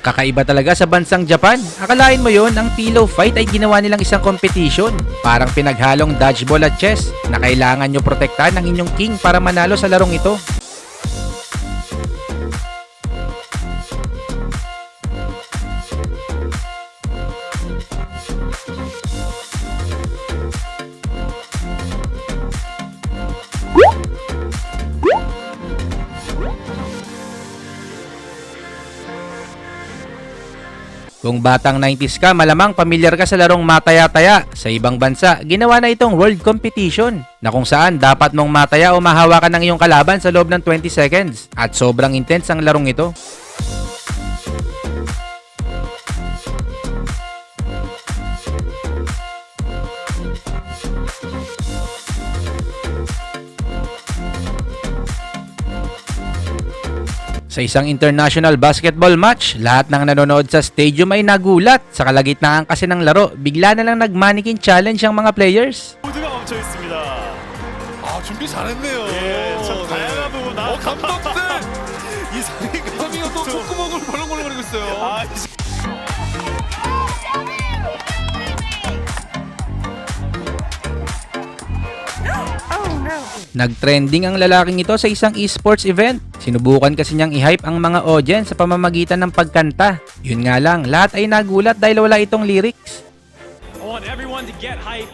Kakaiba talaga sa bansang Japan. Akalain mo yon ang pillow fight ay ginawa nilang isang competition. Parang pinaghalong dodgeball at chess na kailangan nyo protektahan ng inyong king para manalo sa larong ito. Kung batang 90s ka, malamang pamilyar ka sa larong mataya-taya. Sa ibang bansa, ginawa na itong world competition na kung saan dapat mong mataya o mahawakan ng iyong kalaban sa loob ng 20 seconds. At sobrang intense ang larong ito. Sa isang international basketball match, lahat ng nanonood sa stadium ay nagulat. Sa kalagitnaan kasi ng laro, bigla na lang nag-mannequin challenge ang mga players. 모두가 멈춰 있습니다. 아 준비 잘했네요. 예, 참 다양한 부분 나. 어 감독들 이상하게 이상이가 또 콧구멍을 벌렁벌렁거리고 있어요. 아, Nag-trending ang lalaking ito sa isang esports event. Sinubukan kasi niyang i-hype ang mga audience sa pamamagitan ng pagkanta. Yun nga lang, lahat ay nagulat dahil wala itong lyrics. I want everyone to get hype,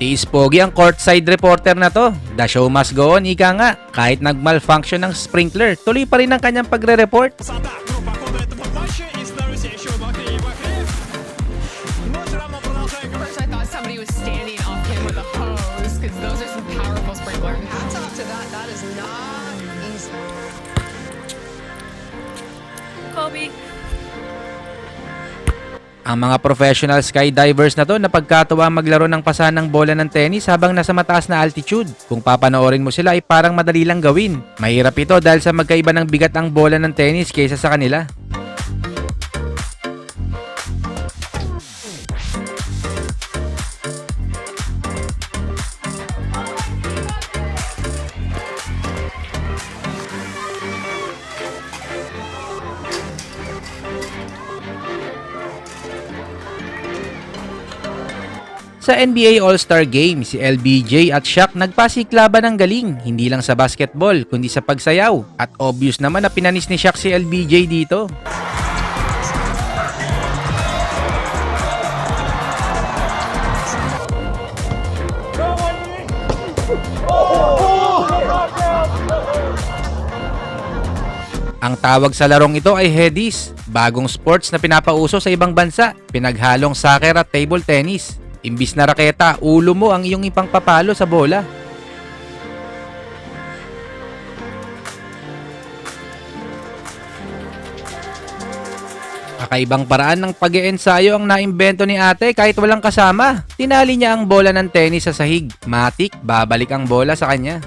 Tiis pogi ang courtside reporter na to. The show must go on, ika nga. Kahit nagmalfunction ng sprinkler, tuloy pa rin ang kanyang pagre-report. Kobe. Ang mga professional skydivers na to napagkatawa maglaro ng pasa ng bola ng tennis habang nasa mataas na altitude. Kung papanoorin mo sila ay parang madali lang gawin. Mahirap ito dahil sa magkaiba ng bigat ang bola ng tennis kaysa sa kanila. Sa NBA All-Star Game, si LBJ at Shaq nagpasiklaban ng galing, hindi lang sa basketball, kundi sa pagsayaw. At obvious naman na pinanis ni Shaq si LBJ dito. Ang tawag sa larong ito ay Headies, bagong sports na pinapauso sa ibang bansa, pinaghalong soccer at table tennis. Imbis na raketa, ulo mo ang iyong ipangpapalo sa bola. Kakaibang paraan ng pag ensayo ang naimbento ni ate kahit walang kasama. Tinali niya ang bola ng tennis sa sahig. Matik, babalik ang bola sa kanya.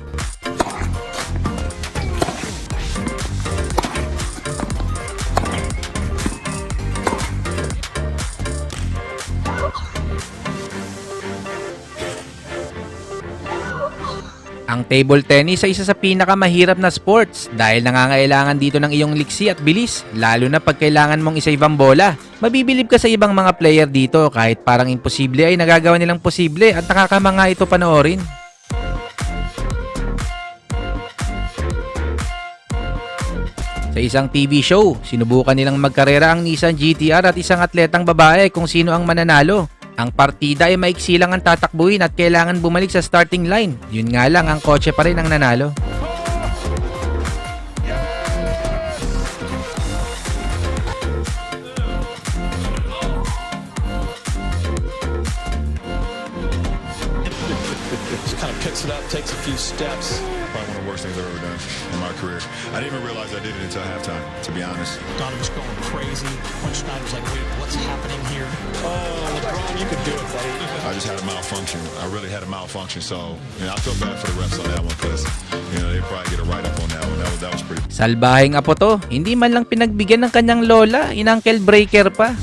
Ang table tennis ay isa sa pinakamahirap na sports dahil nangangailangan dito ng iyong liksi at bilis, lalo na pag kailangan mong isa ibang bola. Mabibilib ka sa ibang mga player dito kahit parang imposible ay nagagawa nilang posible at nakakamanga ito panoorin. Sa isang TV show, sinubukan nilang magkarera ang Nissan GTR at isang atletang babae kung sino ang mananalo. Ang partida ay maiksi lang ang tatakbuhin at kailangan bumalik sa starting line. Yun nga lang, ang kotse pa rin ang nanalo. Kind of picks it up, takes a few steps. Probably one of the worst things I've ever done in my career. I didn't even realize I did it until halftime, to be honest. Donovan's going crazy. When Schneider's like, wait, what's happening here? 어, LeBron, you could do it, buddy. I just had a malfunction. I really had a malfunction. So, you know, I feel bad for the refs on that one because, you know, they probably get a write up on that one. That was, that was pretty. Salbaheng apo to, hindi man lang pinagbigyan ng kanyang lola, inangkel breaker pa.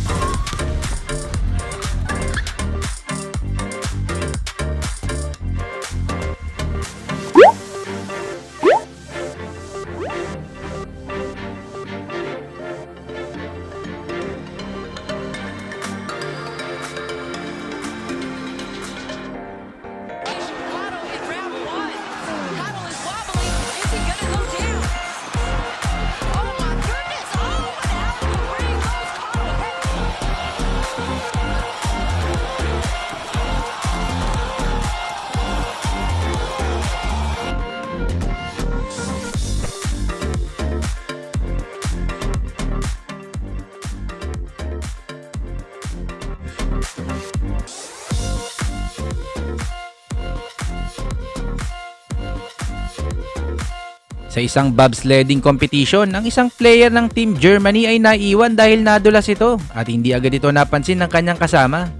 Sa isang bobsledding competition, ang isang player ng Team Germany ay naiwan dahil nadulas ito at hindi agad ito napansin ng kanyang kasama.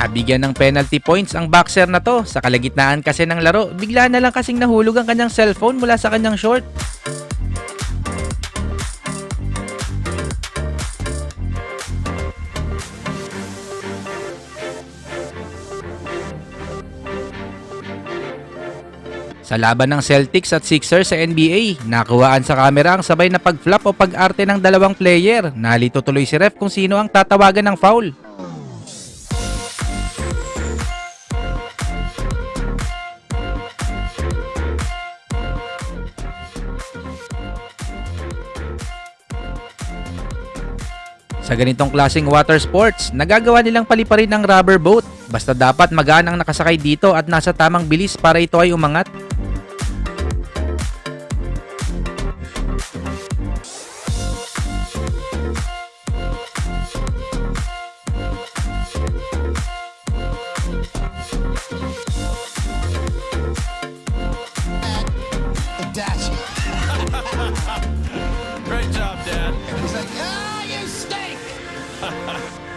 Nabigyan ng penalty points ang boxer na to. Sa kalagitnaan kasi ng laro, bigla na lang kasing nahulog ang kanyang cellphone mula sa kanyang short. Sa laban ng Celtics at Sixers sa NBA, nakuhaan sa kamera ang sabay na pag-flop o pag-arte ng dalawang player. Nalito tuloy si ref kung sino ang tatawagan ng foul. Sa ganitong klaseng water sports, nagagawa nilang paliparin ang rubber boat. Basta dapat magaan ang nakasakay dito at nasa tamang bilis para ito ay umangat. ¡Ja, ja, ja!